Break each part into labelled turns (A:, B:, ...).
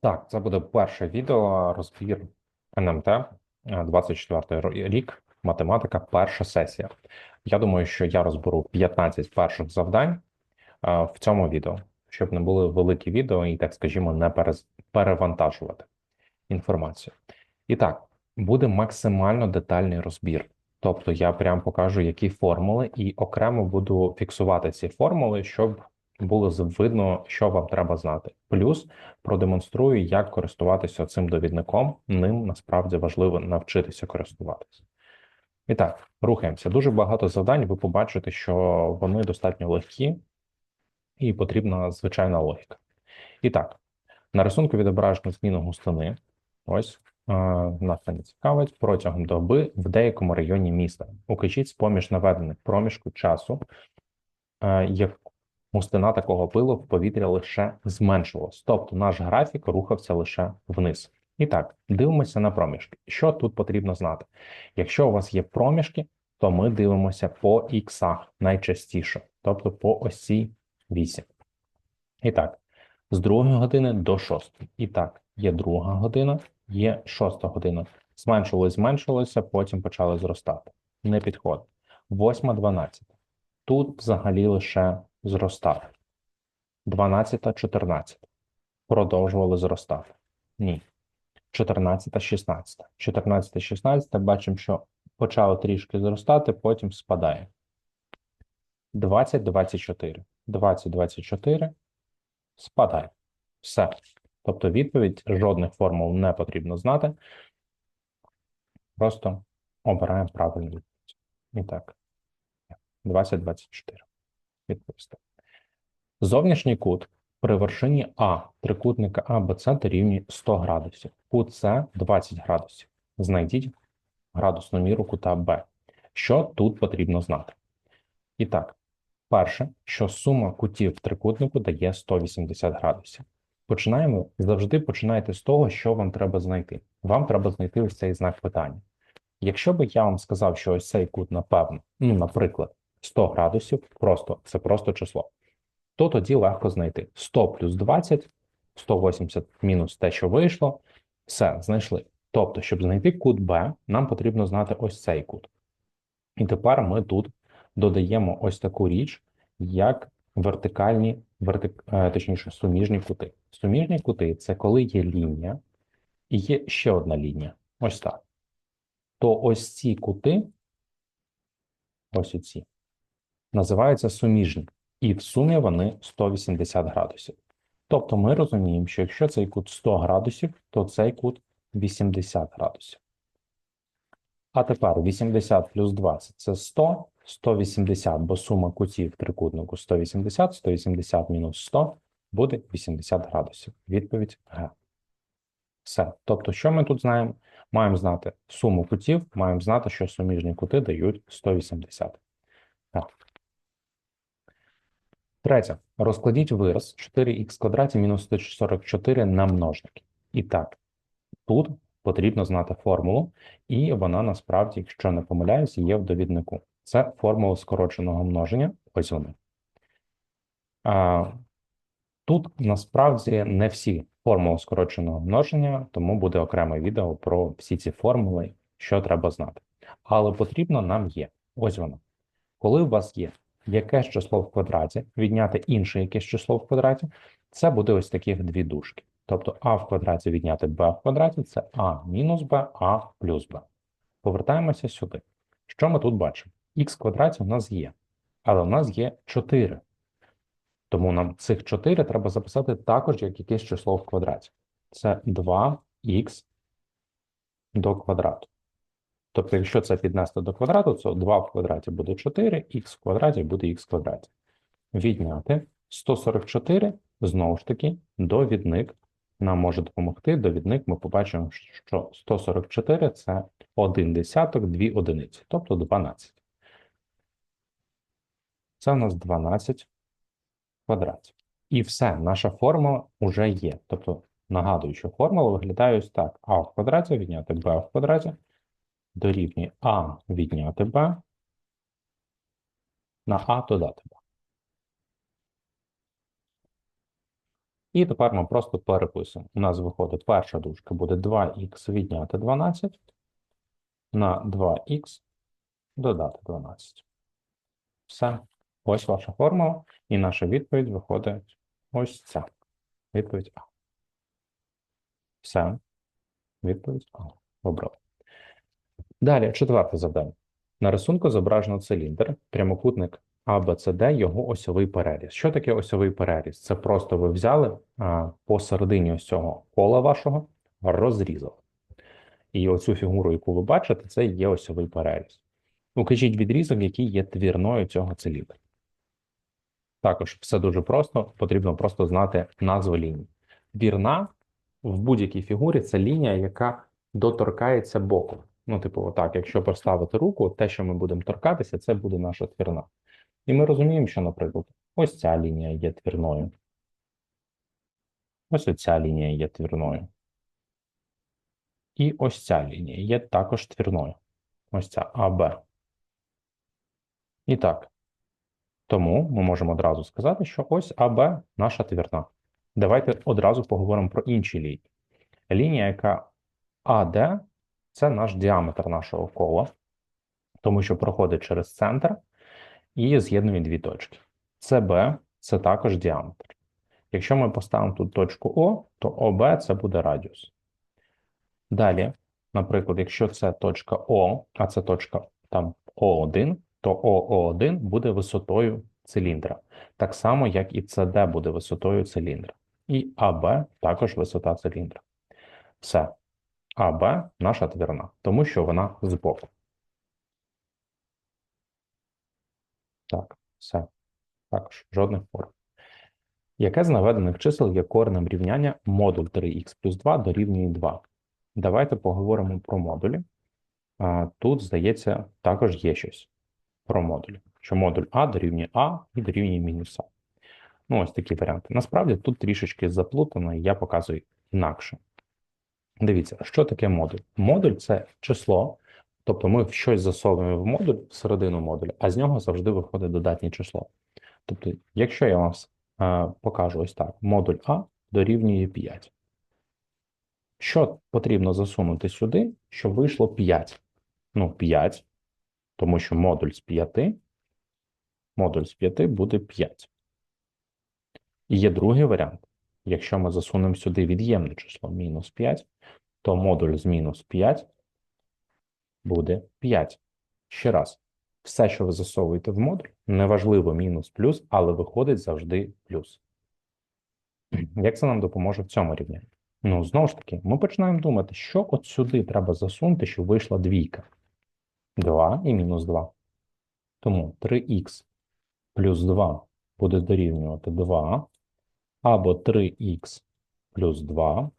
A: Так, це буде перше відео розбір НМТ е, 24 рік, математика, перша сесія. Я думаю, що я розберу 15 перших завдань е, в цьому відео, щоб не були великі відео і, так скажімо, не перевантажувати інформацію. І так, буде максимально детальний розбір. Тобто я прям покажу, які формули, і окремо буду фіксувати ці формули, щоб було видно, що вам треба знати. Плюс продемонструю, як користуватися цим довідником. Ним насправді важливо навчитися користуватися. І так, рухаємося. Дуже багато завдань. Ви побачите, що вони достатньо легкі і потрібна звичайна логіка. І так, на рисунку відображено зміну густини. Ось е, нас це не цікавить протягом доби в деякому районі міста. Укажіть з-поміж наведених проміжку часу, е, густина такого пилу в повітрі лише зменшувалась. Тобто наш графік рухався лише вниз. І так, дивимося на проміжки. Що тут потрібно знати? Якщо у вас є проміжки, то ми дивимося по іксах найчастіше, тобто по осі 8. І так, з другої години до шостої. І так, є друга година, є шоста година. Зменшувалось, зменшувалося, потім почали зростати. Не підходить. Восьма, дванадцята. Тут взагалі лише зростати. Дванадцята, чотирнадцята. Продовжували зростати. Ні. 14, 16. 14, 16 бачимо, що почало трішки зростати, потім спадає. 20, 24. 20, 24 спадає. Все. Тобто відповідь жодних формул не потрібно знати. Просто обираємо правильну відповідь. І так. 20, 24. Відповісти. Зовнішній кут при вершині А трикутника АБЦ дорівнює 100 градусів. Кут С 20 градусів. Знайдіть градусну міру кута Б. Що тут потрібно знати? І так, перше, що сума кутів трикутнику дає 180 градусів. Починаємо завжди починайте з того, що вам треба знайти. Вам треба знайти ось цей знак питання. Якщо би я вам сказав, що ось цей кут, напевно, ну, наприклад, 100 градусів, просто це просто число, то тоді легко знайти 100 плюс 20, 180 мінус те, що вийшло, все, знайшли. Тобто, щоб знайти кут Б, нам потрібно знати ось цей кут. І тепер ми тут додаємо ось таку річ, як вертикальні, вертик, е, точніше, суміжні кути. Суміжні кути це коли є лінія і є ще одна лінія. Ось так. То ось ці кути, ось оці, називаються суміжні. І в сумі вони 180 градусів. Тобто ми розуміємо, що якщо цей кут 100 градусів, то цей кут 80 градусів. А тепер 80 плюс 20 – це 100, 180, бо сума кутів трикутнику 180, 180 мінус 100 буде 80 градусів. Відповідь Г. Все. Тобто, що ми тут знаємо? Маємо знати суму кутів, маємо знати, що суміжні кути дають 180. Так. Третє. Розкладіть вираз 4х квадраті мінус 144 на множники. І так, тут потрібно знати формулу, і вона насправді, якщо не помиляюсь, є в довіднику. Це формула скороченого множення. Ось вона. А, тут насправді не всі формули скороченого множення, тому буде окреме відео про всі ці формули, що треба знати. Але потрібно нам є. Ось воно. Коли у вас є якесь число в квадраті, відняти інше якесь число в квадраті, це буде ось таких дві дужки. Тобто а в квадраті відняти b в квадраті це а мінус b, а плюс b. Повертаємося сюди. Що ми тут бачимо? х квадраті у нас є, але у нас є 4. Тому нам цих 4 треба записати також як якесь число в квадраті. Це 2х до квадрату. Тобто, якщо це піднести до квадрату, то 2 в квадраті буде 4, х в квадраті буде х в квадраті. Відняти 144, знову ж таки, довідник нам може допомогти. Довідник ми побачимо, що 144 – це 1 десяток, 2 одиниці, тобто 12. Це у нас 12 квадратів. І все, наша формула вже є. Тобто, нагадую, що формула виглядає ось так. а в квадраті відняти b в квадраті дорівнює А відняти Б на А додати Б. І тепер ми просто переписуємо. У нас виходить перша дужка буде 2х відняти 12 на 2х додати 12. Все. Ось ваша формула. І наша відповідь виходить ось ця. Відповідь А. Все. Відповідь А. Обрали. Далі, четверте завдання. На рисунку зображено циліндр, прямокутник АБЦД, його осьовий переріз. Що таке осьовий переріз? Це просто ви взяли а, посередині ось цього кола вашого, розрізали. І оцю фігуру, яку ви бачите, це є осьовий переріз. Укажіть відрізок, який є твірною цього циліндра. Також все дуже просто, потрібно просто знати назву лінії. Твірна в будь-якій фігурі це лінія, яка доторкається боку. Ну, типу, отак, якщо поставити руку, те, що ми будемо торкатися, це буде наша твірна. І ми розуміємо, що, наприклад, ось ця лінія є твірною. Ось оця лінія є твірною. І ось ця лінія є також твірною. Ось ця АБ. І так. Тому ми можемо одразу сказати, що ось АБ наша твірна. Давайте одразу поговоримо про інші лінії. Лінія, яка АД це наш діаметр нашого кола, тому що проходить через центр і з'єднує дві точки. СБ це також діаметр. Якщо ми поставимо тут точку О, то ОБ це буде радіус. Далі, наприклад, якщо це точка О, а це точка там О1, то ОО1 буде висотою циліндра, так само, як і СД буде висотою циліндра. І АБ також висота циліндра. Все. АБ наша твірна, тому що вона збоку. Так, все. Також жодних форм. Яке з наведених чисел є коренем рівняння модуль 3х плюс 2 дорівнює 2? Давайте поговоримо про модулі. А, Тут, здається, також є щось про модулі, що модуль А дорівнює А і дорівнює мінус А. Ну, ось такі варіанти. Насправді тут трішечки заплутано, і я показую інакше. Дивіться, що таке модуль? Модуль це число, тобто ми щось засовуємо в модуль всередину модуля, а з нього завжди виходить додатнє число. Тобто, якщо я вам е, покажу ось так: модуль А дорівнює 5. Що потрібно засунути сюди, щоб вийшло 5? Ну, 5, тому що модуль з 5, модуль з 5 буде 5. І є другий варіант. Якщо ми засунемо сюди від'ємне число мінус 5, то модуль з мінус 5 буде 5. Ще раз, все, що ви засовуєте в модуль, неважливо мінус плюс, але виходить завжди плюс. Як це нам допоможе в цьому рівнянні? Ну, знову ж таки, ми починаємо думати, що от сюди треба засунути, щоб вийшла двійка. 2 і мінус 2. Тому 3х плюс 2 буде дорівнювати 2, або 3х плюс 2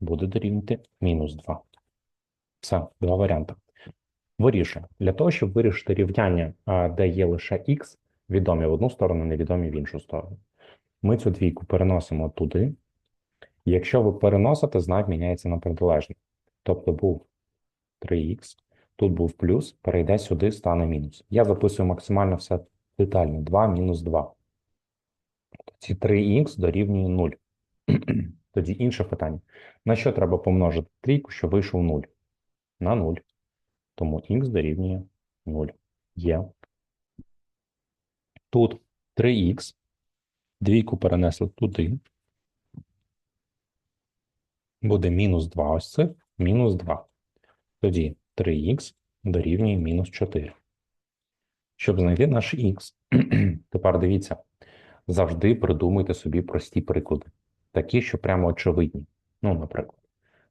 A: буде дорівнювати мінус 2. Все, два варіанти. Вирішуємо. Для того, щоб вирішити рівняння, де є лише х, відомі в одну сторону, невідомі в іншу сторону. Ми цю двійку переносимо туди. Якщо ви переносите, знак міняється на протилежний. Тобто був 3х, тут був плюс, перейде сюди, стане мінус. Я записую максимально все детально. 2 мінус 2. Ці 3х дорівнює 0. Тоді інше питання. На що треба помножити трійку, щоб вийшов 0? На 0. Тому х дорівнює 0. Є. Тут 3х. Двійку перенесли туди. Буде мінус 2 ось це, мінус 2. Тоді 3х дорівнює мінус 4. Щоб знайти наш х, тепер дивіться, завжди придумуйте собі прості приклади. Такі, що прямо очевидні. Ну, наприклад,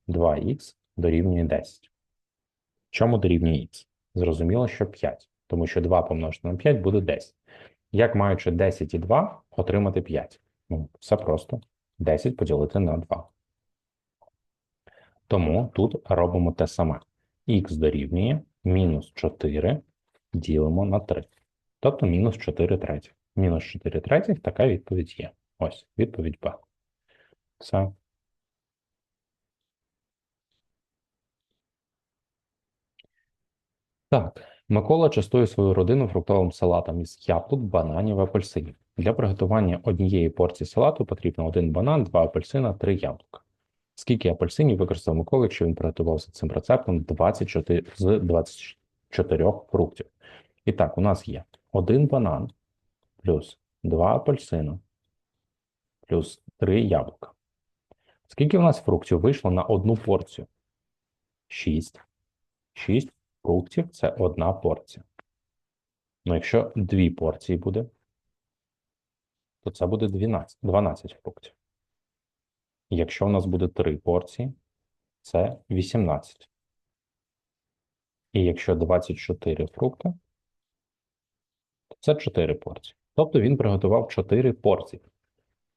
A: 2х дорівнює 10. Чому дорівнює х? Зрозуміло, що 5, тому що 2 помножити на 5 буде 10. Як маючи 10 і 2, отримати 5? Ну, все просто. 10 поділити на 2. Тому тут робимо те саме. Х дорівнює мінус 4 ділимо на 3. Тобто мінус 4 третіх. Мінус 4 третіх така відповідь є. Ось, відповідь Б. Все. Так, Микола частує свою родину фруктовим салатом із яблук, бананів, апельсинів. Для приготування однієї порції салату потрібно один банан, два апельсина, три яблука. Скільки апельсинів використав Микола, якщо він приготував за цим рецептом 24 з 24 фруктів? І так, у нас є один банан плюс два апельсина плюс три яблука. Скільки в нас фруктів вийшло на одну порцію? 6. 6 фруктів це одна порція. Ну, якщо дві порції буде, то це буде 12, 12 фруктів. Якщо у нас буде три порції, це 18. І якщо 24 фрукти, то це 4 порції. Тобто він приготував 4 порції.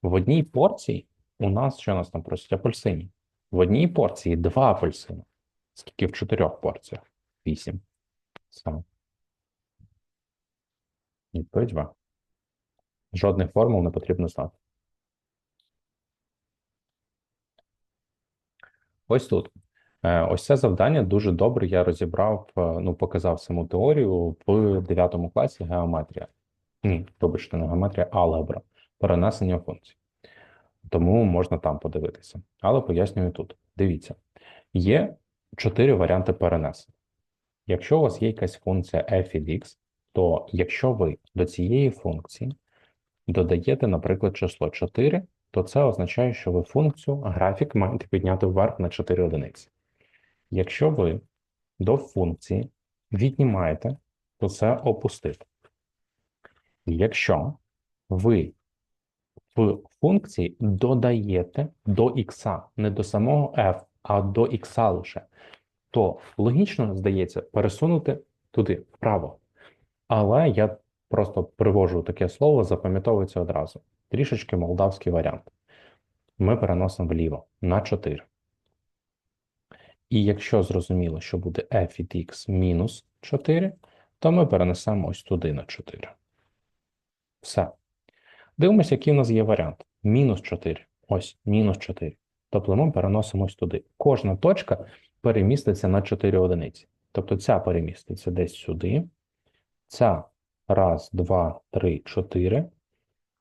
A: В одній порції у нас, що у нас там просять, апельсинів. В одній порції 2 апельсини. Скільки в 4 порціях? 8. Саме. Відповідь 2. Жодних формул не потрібно знати. Ось тут. Е, Ось це завдання дуже добре я розібрав, е, ну, показав саму теорію в 9 класі геометрія. Ні, вибачте, не геометрія, алгебра. Перенесення функцій. Тому можна там подивитися. Але пояснюю тут. Дивіться, є чотири варіанти перенесення. Якщо у вас є якась функція f від x, то якщо ви до цієї функції додаєте, наприклад, число 4, то це означає, що ви функцію графік маєте підняти вверх на 4 одиниці. Якщо ви до функції віднімаєте, то це опустити. Якщо ви в функції додаєте до x, не до самого f, а до x лише, то логічно, здається, пересунути туди, вправо. Але я просто привожу таке слово, запам'ятовується одразу. Трішечки молдавський варіант. Ми переносимо вліво на 4. І якщо зрозуміло, що буде f від x мінус 4, то ми перенесемо ось туди на 4. Все. Дивимося, який у нас є варіант. Мінус 4. Ось, мінус 4. Тобто ми переносимо ось туди. Кожна точка переміститься на 4 одиниці. Тобто ця переміститься десь сюди. Ця раз, два, три, чотири.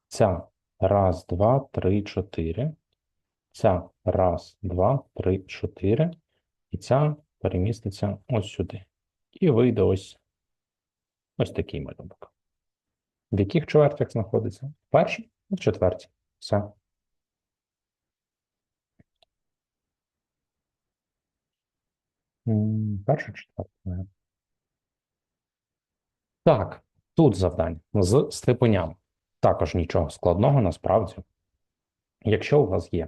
A: Ця раз, два, три, чотири. Ця раз, два, три, чотири. І ця переміститься ось сюди. І вийде ось ось такий малюнок. В яких чвертях знаходиться? В першій і в четвертій. Все. Перша, четверта. Так, тут завдання з степенями. Також нічого складного насправді. Якщо у вас є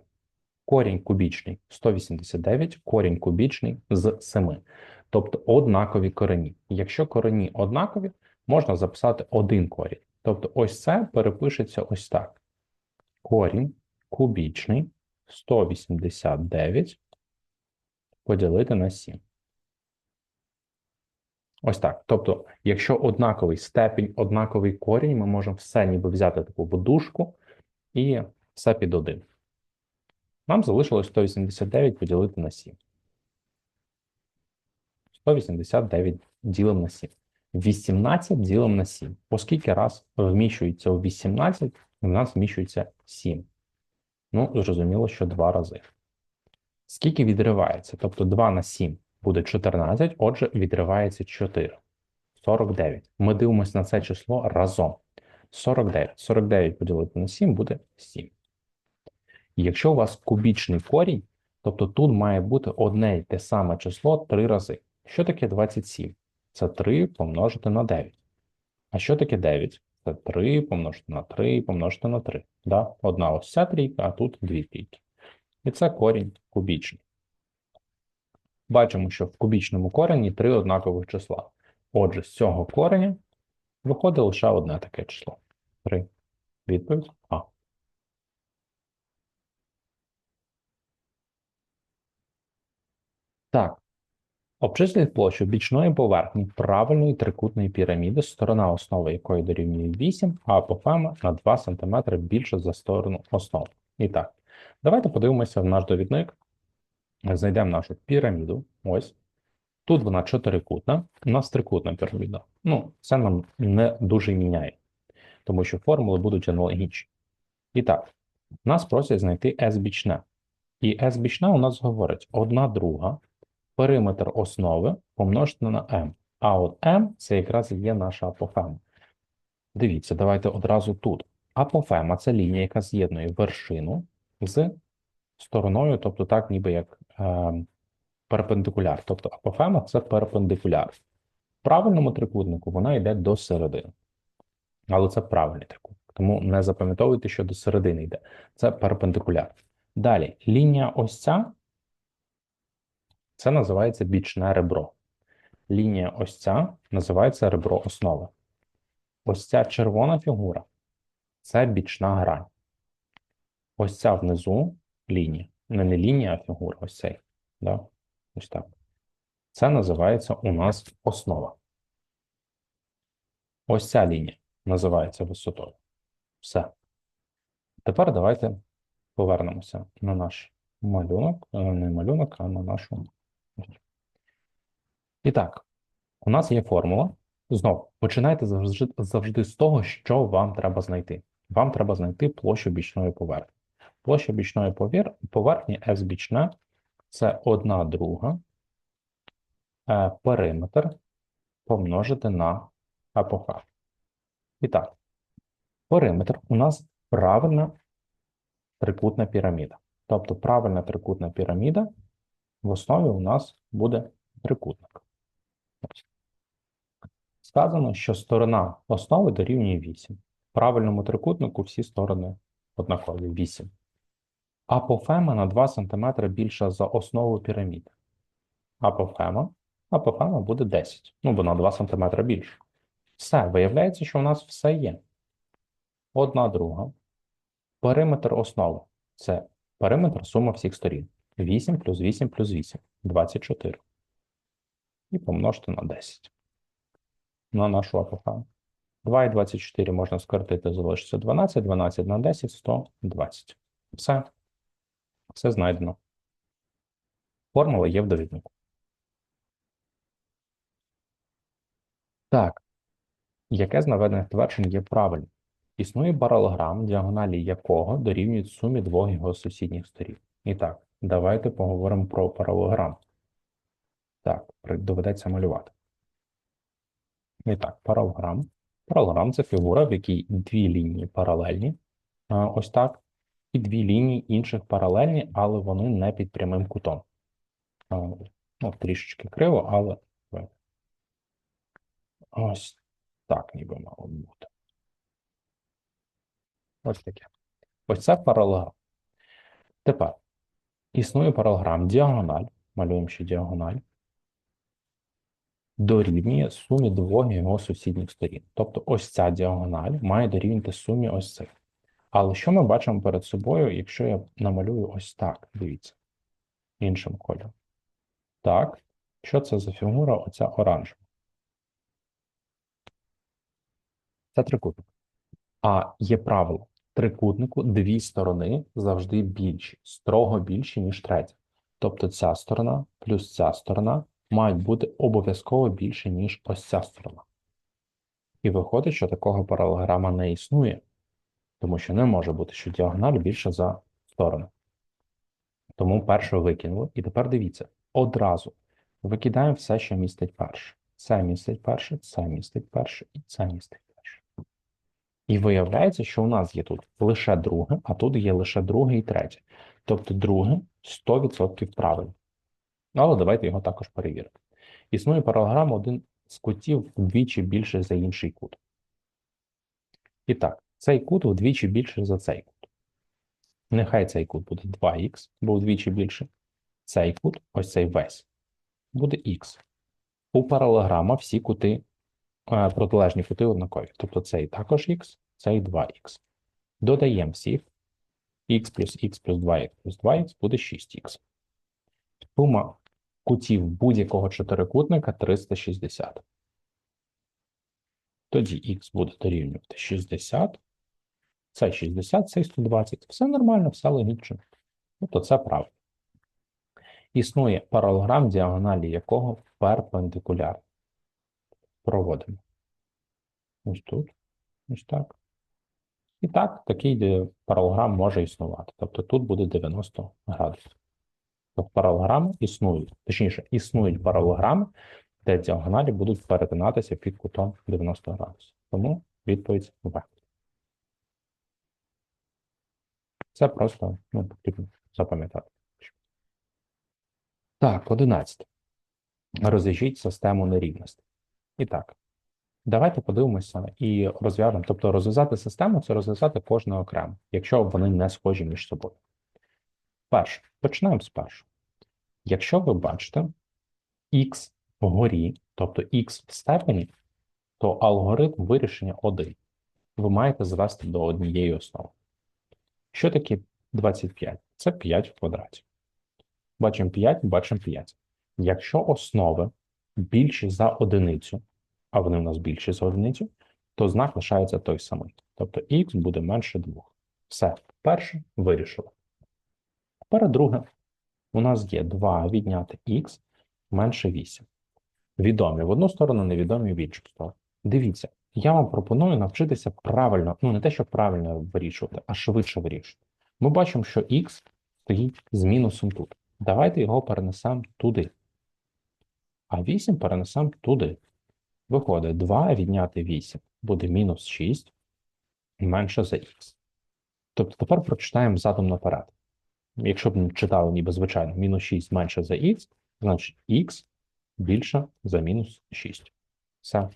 A: корінь кубічний 189, корінь кубічний з 7. Тобто однакові корені. Якщо корені однакові, можна записати один корінь. Тобто ось це перепишеться ось так. Корінь кубічний 189 поділити на 7. Ось так. Тобто, якщо однаковий степінь, однаковий корінь, ми можемо все ніби взяти таку подушку і все під один. Нам залишилось 189 поділити на 7. 189 ділимо на 7. 18 ділимо на 7. Оскільки раз вміщується у 18, у нас вміщується 7. Ну, зрозуміло, що 2 рази. Скільки відривається? Тобто 2 на 7 буде 14, отже, відривається 4. 49. Ми дивимося на це число разом. 49. 49 поділити на 7 буде 7. І якщо у вас кубічний корінь, тобто тут має бути одне й те саме число 3 рази. Що таке 27? Це 3 помножити на 9. А що таке 9? Це 3 помножити на 3 помножити на 3. Да? Одна ось ця трійка, а тут дві трійки. І це корінь кубічний. Бачимо, що в кубічному корені три однакових числа. Отже, з цього кореня виходить лише одне таке число. 3. Відповідь А. Так. Обчисліть площу бічної поверхні правильної трикутної піраміди, сторона основи якої дорівнює 8, а апофема на 2 см більше за сторону основи. І так, давайте подивимося в наш довідник. Знайдемо нашу піраміду. Ось. Тут вона чотирикутна, у нас трикутна піраміда. Ну, це нам не дуже міняє, тому що формули будуть аналогічні. І так, нас просять знайти S бічне. І S бічне у нас говорить одна друга, периметр основи помножити на m. А от m це якраз і є наша апофема. Дивіться, давайте одразу тут. Апофема це лінія, яка з'єднує вершину з стороною, тобто так, ніби як е, перпендикуляр. Тобто апофема це перпендикуляр. В правильному трикутнику вона йде до середини. Але це правильний трикутник. Тому не запам'ятовуйте, що до середини йде. Це перпендикуляр. Далі, лінія ось ця, це називається бічне ребро. Лінія ось ця називається ребро основи. Ось ця червона фігура це бічна грань. Ось ця внизу лінія. Не, не лінія, а фігура. Ось цей. Да? Ось так. Це називається у нас основа. Ось ця лінія називається висотою. Все. Тепер давайте повернемося на наш малюнок, е, не малюнок, а на нашу. І так, у нас є формула. Знову, починайте завжди, завжди з того, що вам треба знайти. Вам треба знайти площу бічної поверхні. Площа бічної повер- поверхні S бічна це одна друга е, периметр помножити на апофа. І так, периметр у нас правильна трикутна піраміда. Тобто правильна трикутна піраміда в основі у нас буде трикутник. Сказано, що сторона основи дорівнює 8. В правильному трикутнику всі сторони однакові 8. Апофема на 2 см більша за основу піраміди. Апофема, апофема буде 10. Ну, бо на 2 см більше. Все, виявляється, що у нас все є. Одна друга. Периметр основи. Це периметр сума всіх сторін. 8 плюс 8 плюс 8. 24. І помножити на 10. На нашу апофему. 2 і 24 можна скоротити, залишиться 12, 12 на 10, 120. Все. Все знайдено. Формула є в довіднику. Так. Яке з наведених тверджень є правильним? Існує паралограм, діагоналі якого дорівнюють сумі двох його сусідніх сторін. І так, давайте поговоримо про паралограм. Так, доведеться малювати. І так, паралограм. Паралограм це фігура, в якій дві лінії паралельні. Ось так. І дві лінії інших паралельні, але вони не під прямим кутом. Ну, трішечки криво, але ось так ніби мало бути. Ось таке. Ось це паралограм. Тепер існує паралограм діагональ. Малюємо ще діагональ. Дорівнює сумі двох його сусідніх сторін. Тобто ось ця діагональ має дорівнювати сумі ось цих. Але що ми бачимо перед собою, якщо я намалюю ось так? Дивіться, іншим кольором. Так, що це за фігура? Оця оранжева. Це трикутник. А є правило: трикутнику дві сторони завжди більші, строго більші, ніж третя. Тобто ця сторона плюс ця сторона мають бути обов'язково більше, ніж ось ця сторона. І виходить, що такого паралограма не існує, тому що не може бути, що діагональ більша за сторону. Тому перше викинули. І тепер дивіться, одразу викидаємо все, що містить перше. Це містить перше, це містить перше і це містить перше. І виявляється, що у нас є тут лише друге, а тут є лише друге і третє. Тобто друге 100% правильно. Але давайте його також перевіримо. Існує паралограма один з кутів вдвічі більше за інший кут. І так, цей кут вдвічі більше за цей кут. Нехай цей кут буде 2х, бо вдвічі більше. Цей кут, ось цей весь, буде х. У паралограма всі кути, е, протилежні кути однакові. Тобто цей також х, цей 2х. Додаємо всіх. х плюс х плюс 2х плюс 2х буде 6х. Сума кутів будь-якого чотирикутника 360. Тоді х буде дорівнювати 60. Це 60, це 120. Все нормально, все логічно. Тобто це правильно. Існує паралограм, діагоналі якого перпендикулярна. Проводимо. Ось тут. Ось так. І так, такий паралограм може існувати. Тобто тут буде 90 градусів. Тобто паралограми існують. Точніше, існують паралограми, де діагоналі будуть перетинатися під кутом 90 градусів. Тому відповідь В. Це просто ну, потрібно запам'ятати. Так, 11. Розв'яжіть систему нерівностей. І так, давайте подивимося і розв'яжемо. Тобто, розв'язати систему це розв'язати кожну окремо, якщо вони не схожі між собою. Перше, почнемо з першого. Якщо ви бачите x вгорі, тобто x в степені, то алгоритм вирішення один. Ви маєте звести до однієї основи. Що таке 25? Це 5 в квадраті. Бачимо 5, бачимо 5. Якщо основи більші за одиницю, а вони у нас більші за одиницю, то знак лишається той самий. Тобто х буде менше 2. Все, перше вирішили. Тепер друге. У нас є 2 відняти х менше 8. Відомі в одну сторону, невідомі в іншу сторону. Дивіться, я вам пропоную навчитися правильно, ну не те, що правильно вирішувати, а швидше вирішувати. Ми бачимо, що х стоїть з мінусом тут. Давайте його перенесемо туди. А 8 перенесемо туди. Виходить, 2 відняти 8 буде мінус 6 менше за х. Тобто тепер прочитаємо задом наперед. Якщо б читали ніби звичайно, мінус 6 менше за х, значить х більше за мінус 6. Все.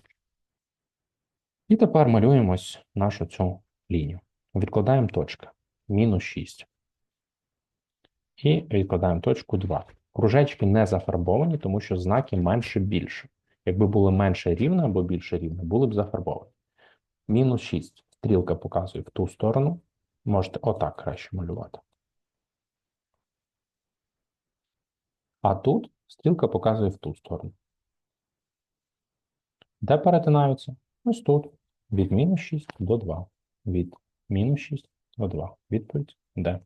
A: І тепер малюємо ось нашу цю лінію. Відкладаємо точка. Мінус 6. І відкладаємо точку 2. Кружечки не зафарбовані, тому що знаки менше більше. Якби були менше рівне або більше рівне, були б зафарбовані. Мінус 6. Стрілка показує в ту сторону. Можете отак краще малювати. А тут стрілка показує в ту сторону. Де перетинаються? Ось тут. Від мінус 6 до 2. Від мінус 6 до 2. Відповідь де?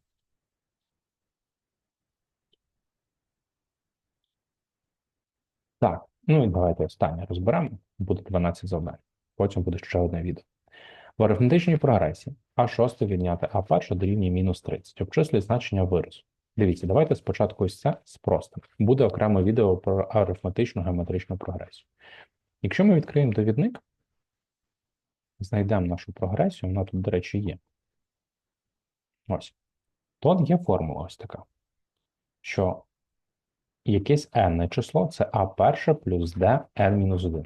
A: Так, ну і давайте останнє розберемо. Буде 12 завдань. Потім буде ще одне відео. В арифметичній прогресії А6 відняти А1 дорівнює мінус 30. Обчислює значення виразу. Дивіться, давайте спочатку ось це спростимо. Буде окреме відео про арифметичну геометричну прогресію. Якщо ми відкриємо довідник, знайдемо нашу прогресію, вона тут, до речі, є. Ось. Тут є формула ось така, що якесь n число це А1 плюс d n-1.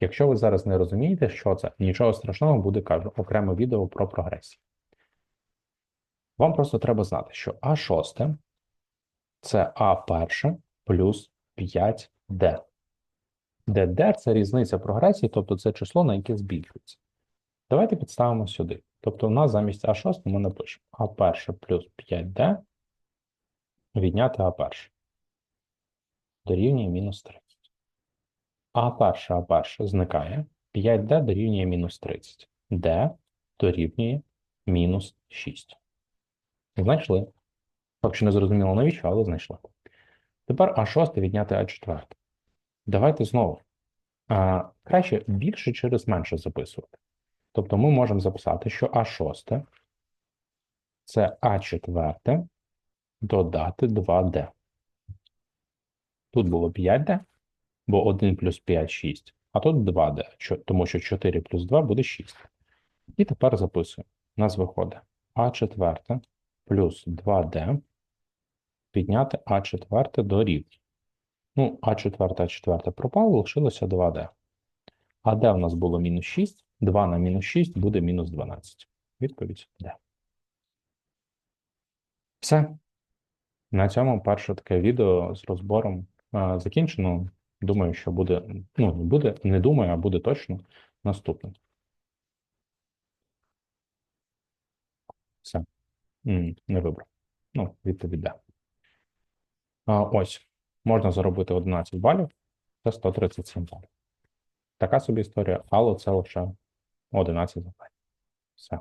A: Якщо ви зараз не розумієте, що це, нічого страшного буде, кажу, окреме відео про прогресію. Вам просто треба знати, що А6 це А1 плюс 5D. Де D – це різниця прогресії, тобто це число, на яке збільшується. Давайте підставимо сюди. Тобто у нас замість А6 ми напишемо А1 плюс 5D відняти А1. Дорівнює мінус 30. А1, А1 зникає. 5D дорівнює мінус 30. D дорівнює мінус 6. Знайшли. Поки що не зрозуміло навіщо, але знайшли. Тепер А6 відняти А4. Давайте знову. А, краще більше через менше записувати. Тобто ми можемо записати, що А6 це А4 додати 2D. Тут було 5D, бо 1 плюс 5 – 6, а тут 2D, тому що 4 плюс 2 буде 6. І тепер записуємо. У нас виходить А4 плюс 2D підняти А4 до рівня. Ну, А4, А4 пропало, лишилося 2D. А де в нас було мінус 6? 2 на мінус 6 буде мінус 12. Відповідь Д. Все. На цьому перше таке відео з розбором а, закінчено. Думаю, що буде, ну, буде, не думаю, а буде точно наступне. Все. Не вибрав. Ну, відповідь да. А, ось. Можна заробити 11 балів. Це 137 балів. Така собі історія, але це лише 11 завдань. Все.